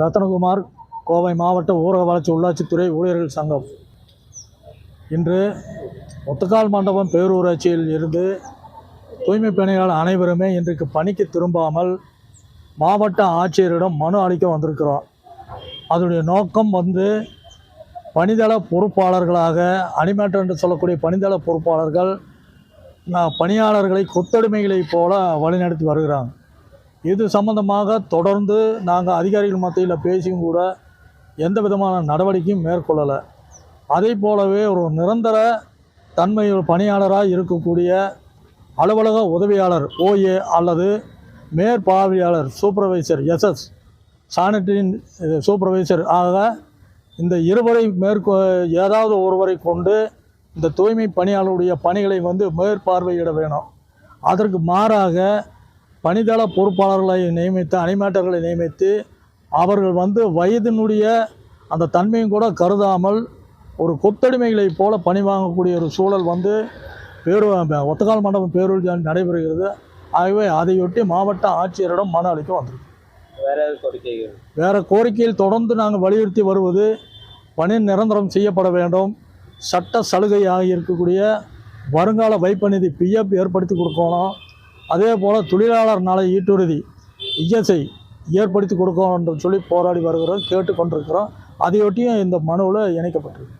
ரத்னகுமார் கோவை மாவட்ட ஊரக வளர்ச்சி உள்ளாட்சித்துறை ஊழியர்கள் சங்கம். இன்று ஒத்தக்கால் மண்டபம் பேரூராட்சியில் இருந்து தூய்மை பணியாளர் அனைவருமே இன்றைக்கு பணிக்கு திரும்பாமல் மாவட்ட ஆட்சியரிடம் மனு அளிக்க வந்திருக்கிறோம். அதனுடைய நோக்கம் வந்து பணிதள பொறுப்பாளர்களாக அனிமேட்டர் என்று சொல்லக்கூடிய பணிதள பொறுப்பாளர்கள் நான் பணியாளர்களை கொத்தடிமைகளைப் போல வழிநடத்தி வருகிறாங்க. இது சம்பந்தமாக தொடர்ந்து நாங்கள் அதிகாரிகள் மத்தியில் பேசியும் கூட எந்த விதமான நடவடிக்கையும் மேற்கொள்ளலை. அதே போலவே ஒரு நிரந்தர தன்மை பணியாளராக இருக்கக்கூடிய அலுவலக உதவியாளர் ஓஏ அல்லது மேற்பார்வையாளர் சூப்பர்வைசர் எஸ்எஸ் சானிட்டரின் சூப்பர்வைசர் ஆக இந்த இருவரை மேற்கொ ஏதாவது ஒருவரை கொண்டு இந்த தூய்மை பணியாளருடைய பணிகளை வந்து மேற்பார்வையிட வேணும். அதற்கு மாறாக பணிதள பொறுப்பாளர்களை நியமித்து அனிமேட்டர்களை நியமித்து அவர்கள் வந்து வயதினுடைய அந்த தன்மையும் கூட கருதாமல் ஒரு கொத்தடிமைகளைப் போல பணி வாங்கக்கூடிய ஒரு சூழல் வந்து பேரு ஒத்தக்கால் மண்டபம் பேரூர் நடைபெறுகிறது. ஆகவே அதையொட்டி மாவட்ட ஆட்சியரிடம் மனு அளிக்க வந்திருக்கோம் வேற கோரிக்கைகள் வேறு கோரிக்கையில் தொடர்ந்து நாங்கள் வலியுறுத்தி வருவது பணி நிரந்தரம் செய்யப்பட வேண்டும். சட்ட சலுகையாக இருக்கக்கூடிய வருங்கால வைப்பு நிதி பிஎஃப் ஏற்படுத்தி கொடுக்கணும். அதே போல் தொழிலாளர் நல ஈட்டுறுதி இஎஸ்ஐ ஏற்படுத்தி கொடுக்கணும் சொல்லி போராடி வருகிறோம் கேட்டு கொண்டிருக்கிறோம் அதையொட்டியும் இந்த மனுவில் இணைக்கப்பட்டிருக்கு.